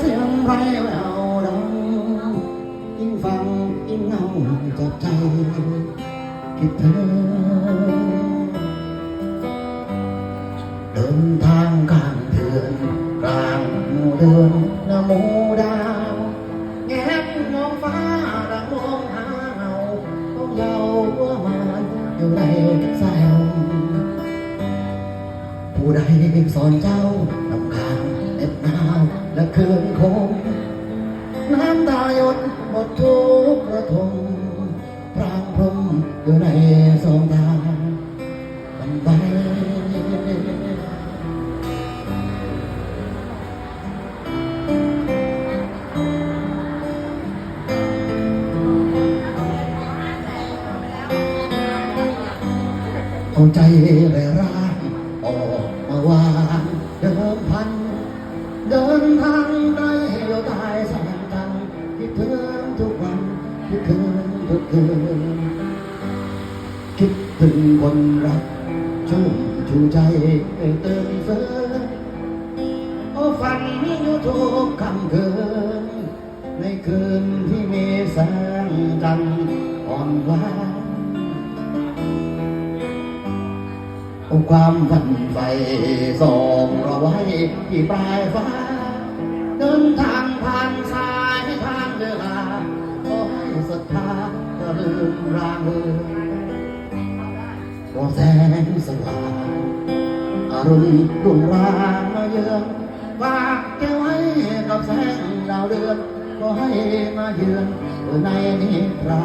เสียงไพรแววดังยิ่งฟังยิ่งเหงาจับใจคิดถึงเดินทางข้างเคืนคงน้ำตาหยดหมดทุกระทมพรางพรมอยู่ในสองทางมันไปเอาใจแร่ร่างออกมาวางเดิมพันเดินทาง ทุกวันคิดถึงทุกคืนคิดถึงคนรักชุ่มชูใจเตื่นเฟื่อโอ้ฝันอยู่ทุกค่ำคืน ในคืนที่มีแสงจันทร์อ่อนหวานเอาความฝันใฝ่ส่องเราไว้ที่ปลายฟ้าเดินทาง ทาจะลืมรางเอยรอแสงสว่างอรุณรุ่งรางมาเยือนฝากแกไว้กับแสงดาวเดือนก็ให้มาเยือนในนิทรา